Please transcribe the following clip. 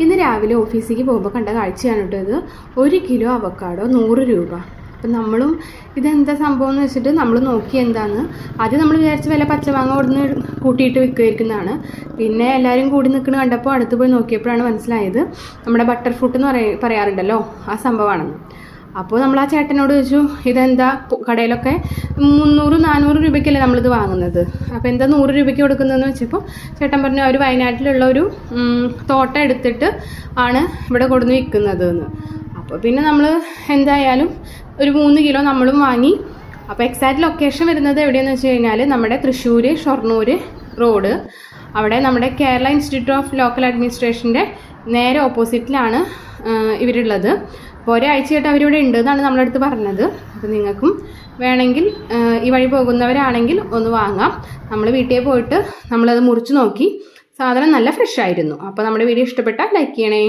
ഇന്ന് രാവിലെ ഓഫീസിലേക്ക് പോകുമ്പോൾ കണ്ട കാഴ്ചയാണ് കേട്ടോ ഇത്. ഒരു കിലോ അവക്കാടോ നൂറ് രൂപ. അപ്പം നമ്മളും ഇതെന്താ സംഭവം എന്ന് വെച്ചിട്ട് നമ്മൾ നോക്കി എന്താന്ന്. ആദ്യം നമ്മൾ വിചാരിച്ച വില പച്ചമാങ്ങ കൊടുന്ന് കൂട്ടിയിട്ട് വിൽക്കുമായിരിക്കുന്നതാണ് പിന്നെ എല്ലാവരും കൂടി നിൽക്കുന്ന കണ്ടപ്പോൾ അടുത്ത് പോയി നോക്കിയപ്പോഴാണ് മനസ്സിലായത്. നമ്മുടെ ബട്ടർ ഫ്രൂട്ട് എന്ന് പറയ പറയാറുണ്ടല്ലോ ആ സംഭവമാണെന്ന്. അപ്പോൾ നമ്മൾ ആ ചേട്ടനോട് ചോദിച്ചു ഇതെന്താ കടയിലൊക്കെ മുന്നൂറ് നാനൂറ് രൂപയ്ക്കല്ലേ നമ്മളിത് വാങ്ങുന്നത്? അപ്പോൾ എന്താ നൂറ് രൂപയ്ക്ക് കൊടുക്കുന്നതെന്ന് വെച്ചപ്പോൾ ചേട്ടൻ പറഞ്ഞു അവർ വയനാട്ടിലുള്ള ഒരു തോട്ടം എടുത്തിട്ട് ആണ് ഇവിടെ കൊടുന്ന് വിൽക്കുന്നത് എന്ന് അപ്പോൾ പിന്നെ നമ്മൾ എന്തായാലും ഒരു മൂന്ന് കിലോ നമ്മളും വാങ്ങി. അപ്പോൾ എക്സാക്റ്റ് ലൊക്കേഷൻ വരുന്നത് എവിടെയെന്ന് വെച്ച് കഴിഞ്ഞാൽ നമ്മുടെ തൃശ്ശൂർ ഷൊർണൂർ റോഡ് അവിടെ നമ്മുടെ കേരള ഇൻസ്റ്റിറ്റ്യൂട്ട് ഓഫ് ലോക്കൽ അഡ്മിനിസ്ട്രേഷന്റെ നേരെ ഓപ്പോസിറ്റിലാണ് ഇവരുള്ളത്. അപ്പോൾ ഒരാഴ്ചയായിട്ട് അവരിവിടെ ഉണ്ട് എന്നാണ് നമ്മുടെ അടുത്ത് പറഞ്ഞത്. അപ്പോൾ നിങ്ങൾക്കും വേണമെങ്കിൽ ഈ വഴി പോകുന്നവരാണെങ്കിൽ ഒന്ന് വാങ്ങാം. നമ്മൾ വീട്ടിൽ പോയിട്ട് നമ്മളത് മുറിച്ച് നോക്കി. സാധനം നല്ല ഫ്രഷ് ആയിരുന്നു. അപ്പോൾ നമ്മുടെ വീഡിയോ ഇഷ്ടപ്പെട്ടാൽ ലൈക്ക് ചെയ്യണേ.